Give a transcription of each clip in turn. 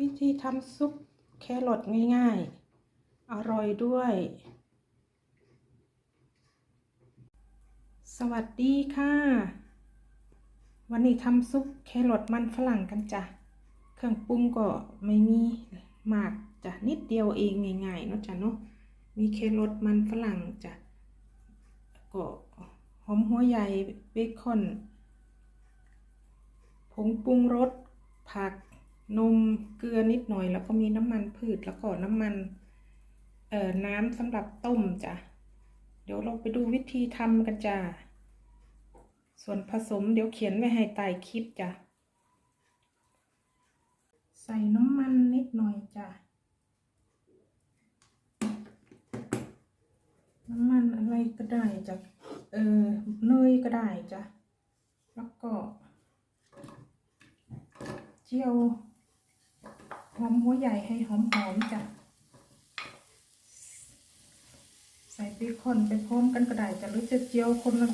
วิธีทำซุปแครอทง่ายๆ อร่อยด้วย สวัสดีค่ะ วันนี้ทำซุปแครอทมันฝรั่งกันจ้ะ เครื่องปรุงก็ไม่มีมากจ้ะนิดเดียวเองง่ายๆเนาะจ้ะเนาะ มีแครอทมันฝรั่งจ้ะ ก็หอมหัวใหญ่เบคอน ผงปรุงรสผัก นมเกลือนิดหน่อยแล้วก็มีน้ำมันพืชแล้วก็น้ำมันเอ่อน้ำสำหรับต้มจ้ะเดี๋ยวเราไปดูวิธีทำกันจ้ะส่วนผสมเดี๋ยวเขียนไว้ให้ใต้คลิปจ้ะใส่น้ำมันนิดหน่อยจ้ะน้ำมันอะไรก็ได้จ้ะเออเนยก็ได้จ้ะแล้วก็เจียว หอมหัวใหญ่ให้หอมๆจ้ะใส่เบคอนไปพร้อมกันก็ได้จ้ะหรือจะเจียวคนละ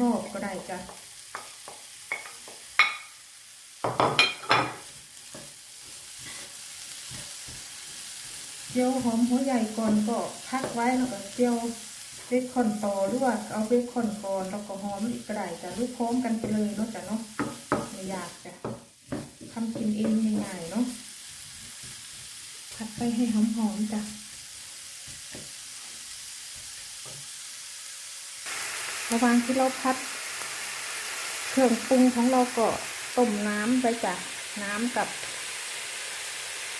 รอบก็ได้จ้ะเจียวหอมหัวใหญ่ก่อนก็พักไว้แล้วก็เจียวเบคอนต่อหรือว่าเอาเบคอนก่อนแล้วก็หอมอีกก็ได้จ้ะรือพร้อมกันไปเลยเนาะจ้ะเนาะไม่ยากจ้ะทำกินเองง่ายๆเนาะ ไปให้หอมๆจ้ะระหว่างที่เราพัด เครื่องปรุงของเราก็ต้มน้ำไปจ้ะน้ำกับ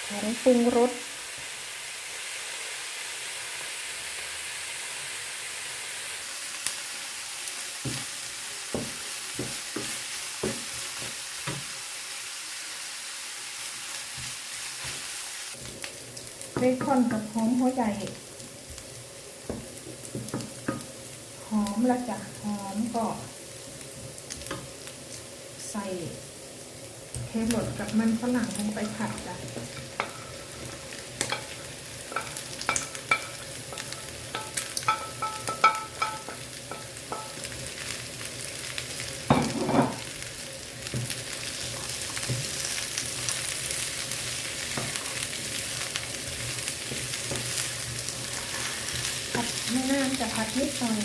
ผงปรุงรส เบคอนกับหอมหัวใหญ่ หอมละจ้ะหอมก็ ใส่แครอทกับมันฝรั่งลงไปผัดจ้ะ นานจะพัดนิดหน่อย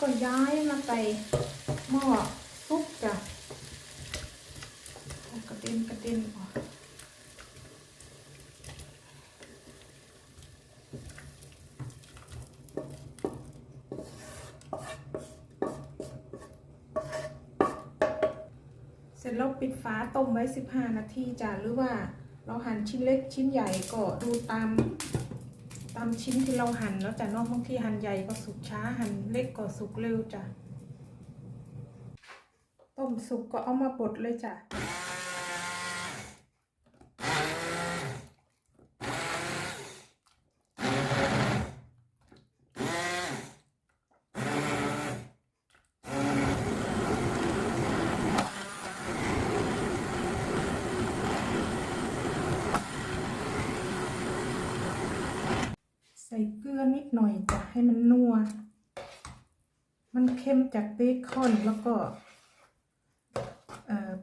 ก็ย้ายมาใส่หม้อซุปจ้ะกระเด็นกระเด็นออกเสร็จแล้วปิดฝาต้มไว้ 15 นาทีจ้ะหรือว่าเราหั่นชิ้นเล็กชิ้นใหญ่ก็ดูตาม ตามชิ้นที่เราหั่นแล้วจะนอกบางทีหั่นใหญ่ก็สุกช้าหั่นเล็กก็สุกเร็วจ้ะต้มสุกก็เอามาบดเลยจ้ะ ใส่เกลือนิดหน่อยจ้ะให้มันนัว มันเค็มจากเบคอนแล้วก็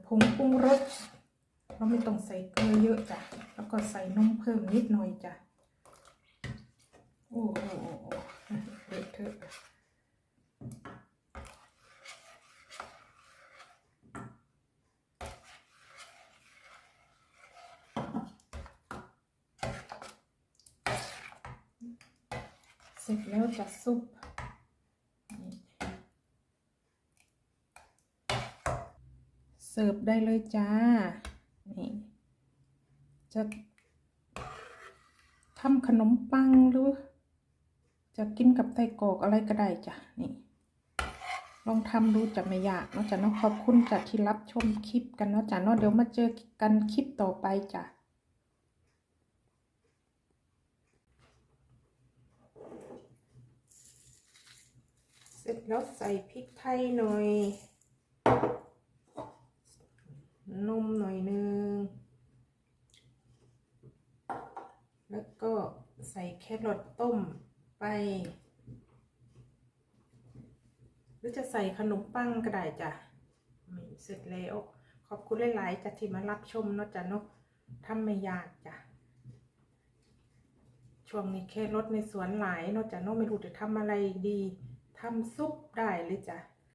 ผงปรุงรสเราไม่ต้องใส่เกลือเยอะจ้ะ แล้วก็ใส่นมเพิ่มนิดหน่อยจ้ะ โอ้โหเถอะ เสร็จแล้วจะซุปเสิร์ฟได้เลยจ้า นี่ จะทำขนมปังหรือ จะกินกับไส้กรอกอะไรก็ได้จ้ะ นี่ ลองทำดูจะไม่ยากเนาะจ้ะเนาะขอบคุณจ้ะที่รับชมคลิปกันเนาะจ้ะเนาะเดี๋ยวมาเจอกันคลิปต่อไปจ้ะ ร็จแล้วใส่พริกไทยหน่อย นมหน่อยนึง แล้วก็ใส่แครอทต้มไป หรือจะใส่ขนมปังก็ได้จ้ะเสร็จแล้ว ขอบคุณหลาย ๆจ้ะที่มารับชมเนาะจ้ะเนาะทำไม่ยากจ้ะช่วงนี้แค่รถในสวนหลายเนาะจ้ะเนาะไม่รู้จะทำอะไรดี ทำซุปได้เลยจ้ะ